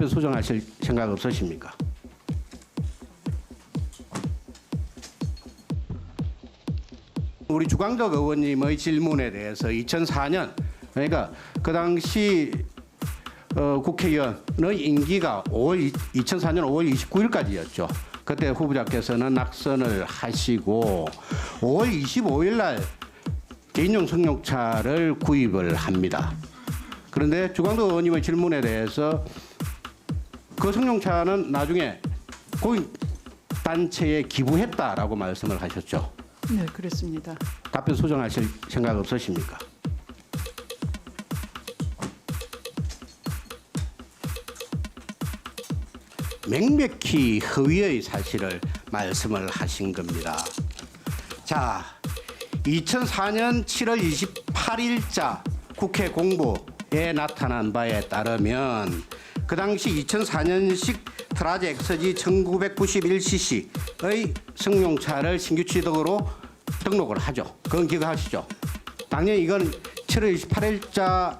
답변 수정하실 생각 없으십니까? 우리 주광덕 의원님의 질문에 대해서 2004년 그러니까 그 당시 어, 국회의원의 임기가 5월 2004년 5월 29일까지였죠. 그때 후보자께서는 낙선을 하시고 5월 25일 날 개인용 승용차를 구입을 합니다. 그런데 주광덕 의원님의 질문에 대해서 그 승용차는 나중에 고인 단체에 기부했다라고 말씀을 하셨죠. 네, 그렇습니다. 답변 수정하실 생각 없으십니까? 명백히 허위의 사실을 말씀을 하신 겁니다. 자, 2004년 7월 28일자 국회 공보에 나타난 바에 따르면 그 당시 2004년식 트라제 엑서지 1991cc의 승용차를 신규 취득으로 등록을 하죠. 그건 기억하시죠? 당연히 이건 7월 28일자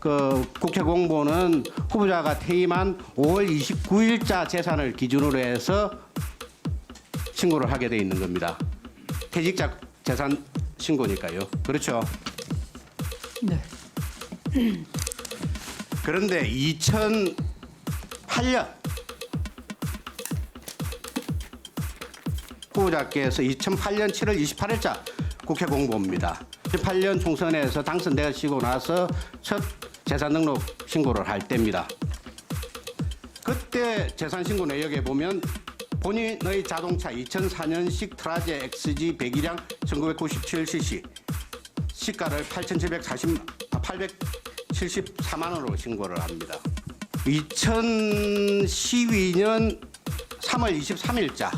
그 국회 공보는 후보자가 퇴임한 5월 29일자 재산을 기준으로 해서 신고를 하게 돼 있는 겁니다. 퇴직자 재산 신고니까요. 그렇죠. 네. 그런데 2008년 후보자께서 2008년 7월 28일자 국회 공보입니다. 18년 총선에서 당선되시고 나서 첫 재산 등록 신고를 할 때입니다. 그때 재산 신고 내역에 보면 본인의 자동차 2004년식 트라제 XG 101량 1997cc 시가를 8,740 800 274만 원으로 신고를 합니다. 2012년 3월 23일자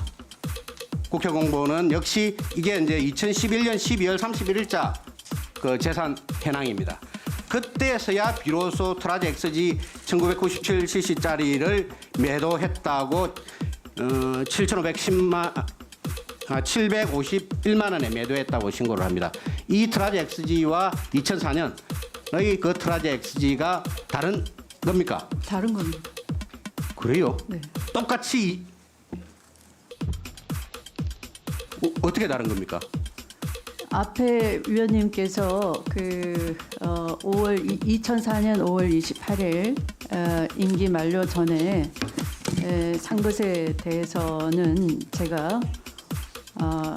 국회 공보는 역시 이게 이제 2011년 12월 31일자 그 재산 현황입니다. 그때서야 비로소 트라제 엑스지 1997cc짜리를 매도했다고 어, 7,510만 아, 751만 원에 매도했다고 신고를 합니다. 이 트라제 엑스지와 2004년 의그 트라제 XG가 다른 겁니까? 다른 겁니다. 그래요? 네. 똑같이 어, 어떻게 다른 겁니까? 앞에 위원님께서 그 어, 5월 2004년 5월 28일 어, 임기 만료 전에 에, 산 것에 대해서는 제가 어,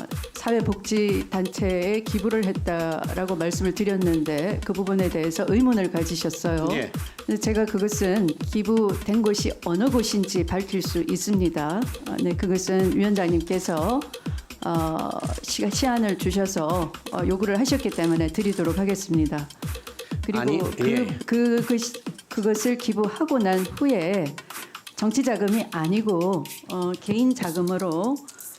사회복지단체에 기부를 했다라고 말씀을 드렸는데 그 부분에 대해서 의문을 가지셨어요. 예. 근데 제가 그것은 기부된 곳이 어느 곳인지 밝힐 수 있습니다. 어, 네, 그것은 위원장님께서 어, 시, 시한을 주셔서 어, 요구를 하셨기 때문에 드리도록 하겠습니다. 그리고 아니, 그, 예. 그, 그, 시- 그것을 기부하고 난 후에 정치 자금이 아니고 어, 개인 자금으로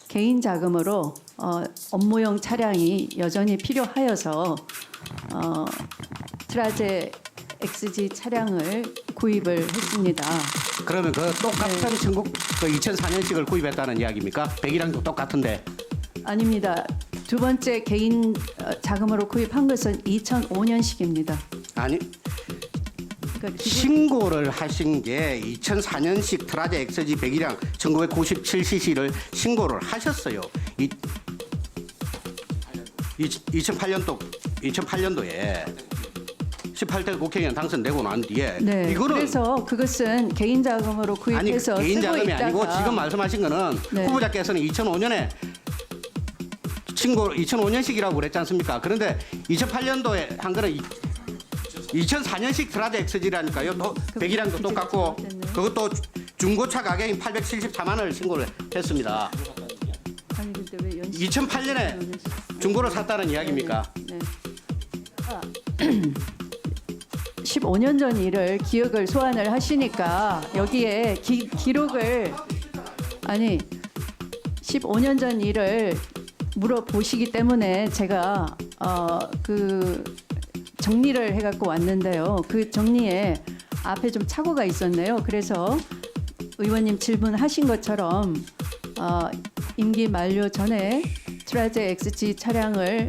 개인 자금으로 어, 업무용 차량이 여전히 필요하여서 어, 트라제 XG 차량을 구입을 했습니다. 그러면 그 똑같은 천국 그 2004년식을 구입했다는 이야기입니까? 백이랑도 똑같은데 아닙니다. 두 번째 개인 어, 자금으로 구입한 것은 2005년식입니다. 아니 그러니까 신고를 하신 게 2004년식 트라제 엑스지 100이랑 1997cc를 신고를 하셨어요. 이, 2008년도 2008년도에 18대 국회의원 당선되고 난 뒤에 네. 이거는 그래서 그것은 개인 자금으로 아니 구입해서 개인 쓰고 자금이 있다가 아니고 지금 말씀하신 거는 네. 후보자께서는 2005년에 신고 2005년식이라고 그랬지 않습니까? 그런데 2008년도에 한 거는 이- 2004년식 트라드 엑스지라니까요. 또 그- 100이랑도 그게 똑같고 잘못됐네요. 그것도 중고차 가격인 874만 원을 신고를 했습니다. 아니 근데 왜 연식 2008년에 중고를 샀다는 이야기입니까? 네. 아, 15년 전 일을 기억을 소환을 하시니까 여기에 기, 기록을 아니 15년 전 일을 물어보시기 때문에 제가 어, 그 정리를 해갖고 왔는데요. 그 정리에 앞에 좀 착오가 있었네요. 그래서 의원님 질문하신 것처럼 어, 임기 만료 전에 트라제 XG 차량을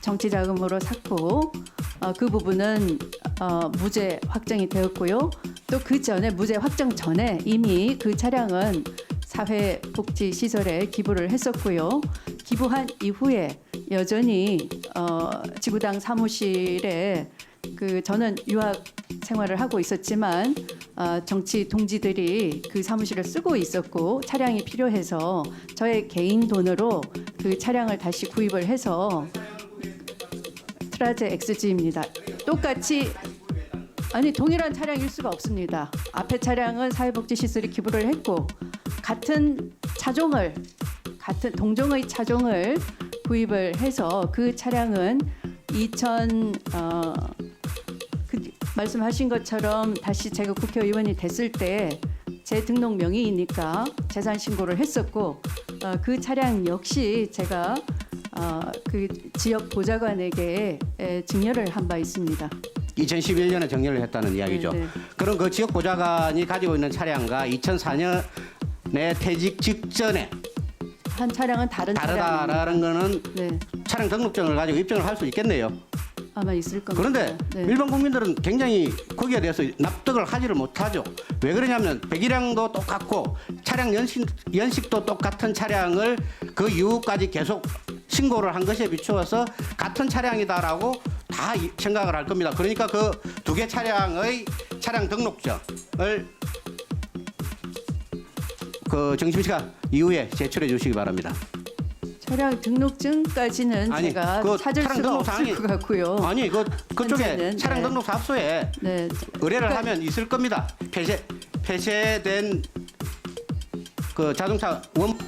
정치 자금으로 샀고 어, 그 부분은 어, 무죄 확정이 되었고요. 또 그 전에 무죄 확정 전에 이미 그 차량은 사회복지시설에 기부를 했었고요. 기부한 이후에 여전히 어, 지구당 사무실에 그 저는 유학 생활을 하고 있었지만 어, 정치 동지들이 그 사무실을 쓰고 있었고 차량이 필요해서 저의 개인 돈으로 그 차량을 다시 구입을 해서 트라제 XG입니다. 똑같이 아니 동일한 차량일 수가 없습니다. 앞에 차량은 사회복지 시설이 기부를 했고 같은 차종을 같은 동종의 차종을 구입을 해서 그 차량은 2000 어, 그 말씀하신 것처럼 다시 제가 국회의원이 됐을 때 제 등록 명의이니까 재산 신고를 했었고 어, 그 차량 역시 제가 어, 그 지역 보좌관에게 에, 증여를 한 바 있습니다. 2011년에 정렬을 했다는 이야기죠. 네, 네. 그럼 그 지역 보좌관이 가지고 있는 차량과 2004년에 퇴직 직전에 한 차량은 다른. 다르다라는 거는 네, 차량 등록증을 가지고 입증을 할 수 있겠네요. 아마 있을 겁니다. 그런데 네. 일반 국민들은 굉장히 거기에 대해서 납득을 하지를 못하죠. 왜 그러냐면 배기량도 똑같고 차량 연식, 연식도 똑같은 차량을 그 이후까지 계속 신고를 한 것에 비추어서 같은 차량이다라고 다 이- 생각을 할 겁니다. 그러니까 그 두 개 차량의 차량 등록증을 그 정심 씨가 이후에 제출해 주시기 바랍니다. 차량 등록증까지는 아니, 제가 그 찾을 차량 수가 등록 없을 사항이- 것 같고요. 아니 그 그쪽에 현재는, 차량 네. 등록 사업소에 네, 의뢰를 그러니까- 하면 있을 겁니다. 폐쇄 폐쇄된 그 자동차 원